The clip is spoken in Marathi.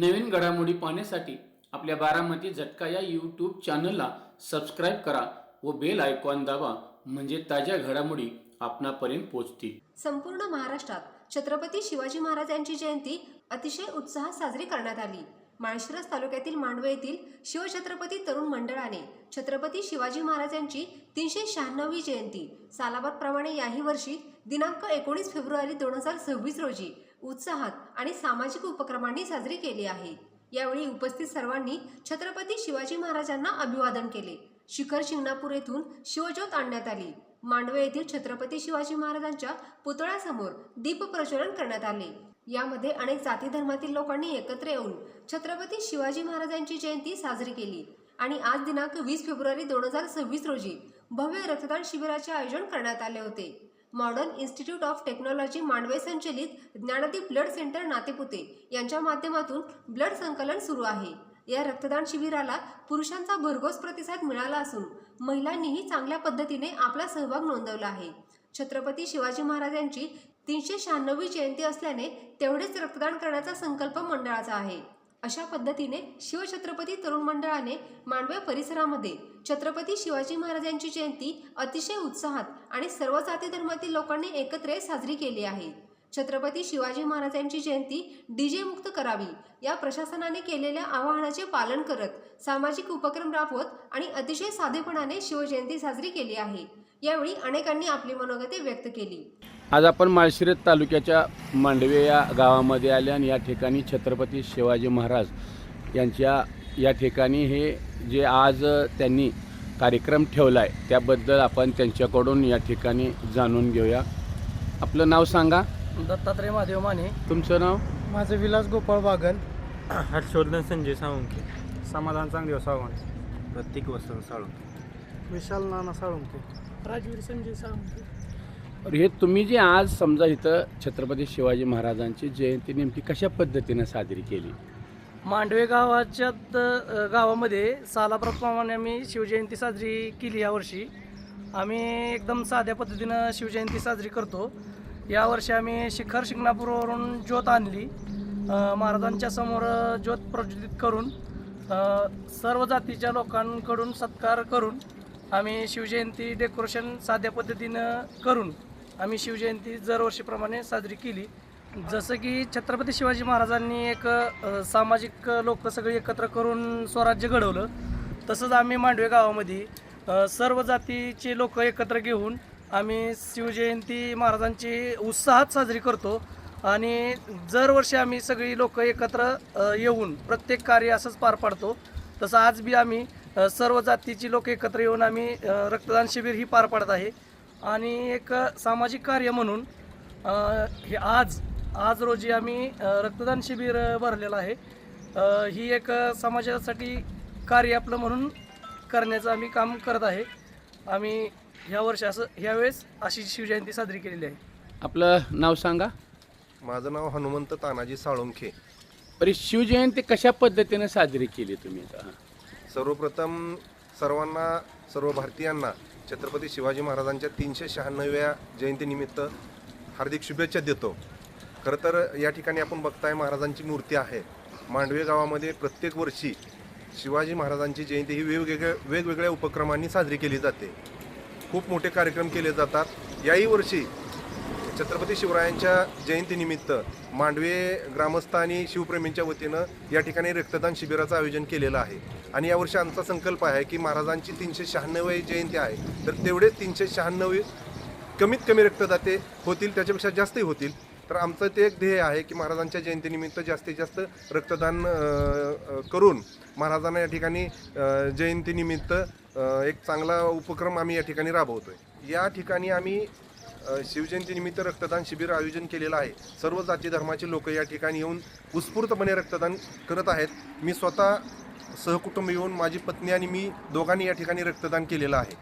नवीन घडामोडी पाहण्यासाठी आपल्या बारामती झटका या यूट्यूब चॅनलला सबस्क्राईब करा व बेल आयकॉन दाबा म्हणजे ताज्या घडामोडी आपणापर्यंत पोहोचतील. संपूर्ण महाराष्ट्रात छत्रपती शिवाजी महाराज यांची जयंती अतिशय उत्साहात साजरी करण्यात आली. माळशिरस तालुक्यातील मांडवे येथील शिवछत्रपती तरुण मंडळाने छत्रपती शिवाजी महाराज यांची तीनशे शहाण्णवी जयंती सालाबादप्रमाणे याही वर्षी दिनांक एकोणीस फेब्रुवारी दोन हजार सव्वीस रोजी उत्साहात आणि सामाजिक उपक्रमांनी साजरी केली आहे. यावेळी उपस्थित सर्वांनी छत्रपती शिवाजी महाराजांना अभिवादन केले. शिखर शिंगणापूर येथून शिवज्योत आणण्यात आली. मांडवे येथील छत्रपती शिवाजी महाराजांच्या पुतळ्यासमोर दीप प्रज्वलन करण्यात आले. यामध्ये अनेक जाती धर्मातील लोकांनी एकत्र येऊन छत्रपती शिवाजी महाराजांची जयंती साजरी केली आणि आज दिनांक वीस फेब्रुवारी दोन हजार सव्वीस रोजी भव्य रक्तदान शिबिराचे आयोजन करण्यात आले होते. Modern Institute of Technology Mandve संचलित ज्ञानदीप ब्लड सेंटर नातेपुते यांच्या माध्यमातून ब्लड संकलन सुरू आहे. या रक्तदान शिबिराला पुरुषांचा भरघोस प्रतिसाद मिळाला असून महिलांनीही चांगल्या पद्धतीने आपला सहभाग नोंदवला आहे. छत्रपती शिवाजी महाराजांची तीनशे शहाण्णवी जयंती असल्याने तेवढेच रक्तदान करण्याचा संकल्प मंडळाचा आहे. अशा पद्धतीने शिवछत्रपती तरुण मंडळाने मांडवे परिसरामध्ये छत्रपती शिवाजी महाराजांची जयंती अतिशय उत्साहात आणि सर्व जाती धर्मातील लोकांनी एकत्र साजरी केली आहे. छत्रपती शिवाजी महाराजांची जयंती डीजे मुक्त करावी या प्रशासनाने केलेल्या आवाहनाचे पालन करत सामाजिक उपक्रम राबवत आणि अतिशय साधेपणाने शिवजयंती साजरी केली आहे. यावेळी अनेकांनी आपली मनोगते व्यक्त केली. आज आपण माळशिरस तालुक्याच्या मांडवे या गावामध्ये आले आणि या ठिकाणी छत्रपती शिवाजी महाराज यांच्या या ठिकाणी हे जे आज त्यांनी कार्यक्रम ठेवला आहे त्याबद्दल आपण त्यांच्याकडून या ठिकाणी जाणून घेऊया. आपलं नाव सांगा. दत्तात्रय महादेव माने. तुमचं नाव? माझं विलास गोपाळ बागल. हर्षवर्धन संजय साळुंके. समाधान चांगदेव सावंत. प्रत्येक वसंत साळुंके. विशाल नाना साळुंके. राजवीर संजय साळुंके. हे तुम्ही जे आज समजा इथं छत्रपती शिवाजी महाराजांची जयंती नेमकी कशा पद्धतीनं साजरी केली? मांडवे गावाच्या गावामध्ये सालाप्रमाणे आम्ही शिवजयंती साजरी केली यावर्षी. आम्ही एकदम साध्या पद्धतीनं शिवजयंती साजरी करतो. यावर्षी आम्ही शिखर शिंगणापूरवरून ज्योत आणली. महाराजांच्या समोर ज्योत प्रज्वलित करून सर्व जातीच्या लोकांकडून सत्कार करून आम्ही शिवजयंती डेकोरेशन साध्या पद्धतीनं करून आम्ही शिवजयंती दरवर्षीप्रमाणे साजरी केली. जसं की छत्रपती शिवाजी महाराजांनी एक सामाजिक लोक सगळे एकत्र करून स्वराज्य घडवलं तसंच आम्ही मांडवे गावामध्ये सर्व जातीचे लोक एकत्र घेऊन आम्ही शिवजयंती महाराजांची उत्साहात साजरी करतो आणि दरवर्षी आम्ही सगळी लोक एकत्र येऊन प्रत्येक कार्य असंच पार पाडतो. तसं आज बी आम्ही सर्व जातीची लोक एकत्र येऊन आम्ही रक्तदान शिबिर ही पार पाडत आहे. आणि एक सामाजिक कार्य म्हणून हे आज आज रोजी आम्ही रक्तदान शिबिर भरलेलं आहे. ही एक समाजासाठी कार्य आपलं म्हणून करण्याचं आम्ही काम करत आहे. आम्ही ह्या वर्षी असं ह्यावेळेस अशी शिवजयंती साजरी केलेली आहे. आपलं नाव सांगा. माझं नाव हनुमंत तानाजी साळुंखे. बरी शिवजयंती कशा पद्धतीनं साजरी केली तुम्ही इथं? सर्वप्रथम सर्वांना सर्व भारतीयांना छत्रपती शिवाजी महाराजांच्या तीनशे शहाण्णव्या जयंतीनिमित्त हार्दिक शुभेच्छा देतो. खरं तर या ठिकाणी आपण बघताय महाराजांची मूर्ती आहे. मांडवे गावामध्ये प्रत्येक वर्षी शिवाजी महाराजांची जयंती ही वेगवेगळ्या वेगवेगळ्या उपक्रमांनी साजरी केली जाते. खूप मोठे कार्यक्रम केले जातात. याही वर्षी छत्रपती शिवरायांच्या जयंतीनिमित्त मांडवे ग्रामस्थ आणि शिवप्रेमींच्या वतीनं या ठिकाणी रक्तदान शिबिराचं आयोजन केलेलं आहे. आणि यावर्षी आमचा संकल्प आहे की महाराजांची तीनशे शहाण्णवी जयंती आहे. तर तेवढेच तीनशे शहाण्णवी कमीत कमी रक्तदाते होतील त्याच्यापेक्षा जास्तही होतील. तर आमचं ते एक ध्येय आहे की महाराजांच्या जयंतीनिमित्त जास्तीत जास्त रक्तदान करून महाराजांना या ठिकाणी जयंतीनिमित्त एक चांगला उपक्रम आम्ही या ठिकाणी राबवतो आहे या ठिकाणी आम्ही शिवजयंतीनिमित्त रक्तदान शिबिर आयोजन केलेलं आहे. सर्व जाती धर्माचे लोक या ठिकाणी येऊन उत्स्फूर्तपणे रक्तदान करत आहेत. मी स्वतः सहकुटुंब येऊन माझी पत्नी आणि मी दोघांनी या ठिकाणी रक्तदान केलेलं आहे.